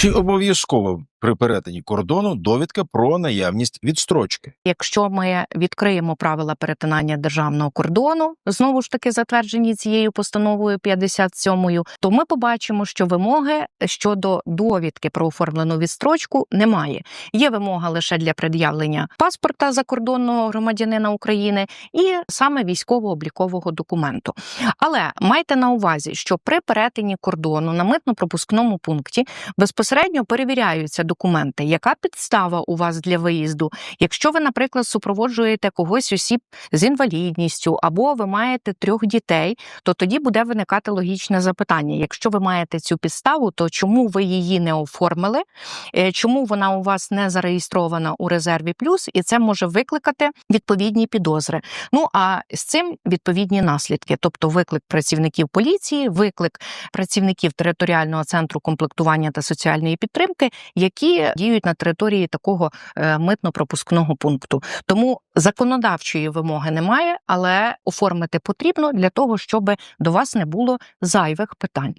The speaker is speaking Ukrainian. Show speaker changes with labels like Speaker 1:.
Speaker 1: Чи обов'язково при перетині кордону довідка про наявність відстрочки?
Speaker 2: Якщо ми відкриємо правила перетинання державного кордону, знову ж таки затверджені цією постановою 57, то ми побачимо, що вимоги щодо довідки про оформлену відстрочку немає. Є вимога лише для пред'явлення паспорта закордонного громадянина України і саме військово-облікового документу. Але майте на увазі, що при перетині кордону на митно-пропускному пункті безпосередньо перевіряються документи, яка підстава у вас для виїзду. Якщо ви, наприклад, супроводжуєте когось осіб з інвалідністю, або ви маєте трьох дітей, то тоді буде виникати логічне запитання: якщо ви маєте цю підставу, то чому ви її не оформили? Е, Чому вона у вас не зареєстрована у резерві плюс, і це може викликати відповідні підозри. Ну а з цим відповідні наслідки, тобто виклик працівників поліції, виклик працівників територіального центру комплектування та соціальної підтримки, які діють на території такого е, митно-пропускного пункту. Тому законодавчої вимоги немає, але оформити потрібно для того, щоб до вас не було зайвих питань.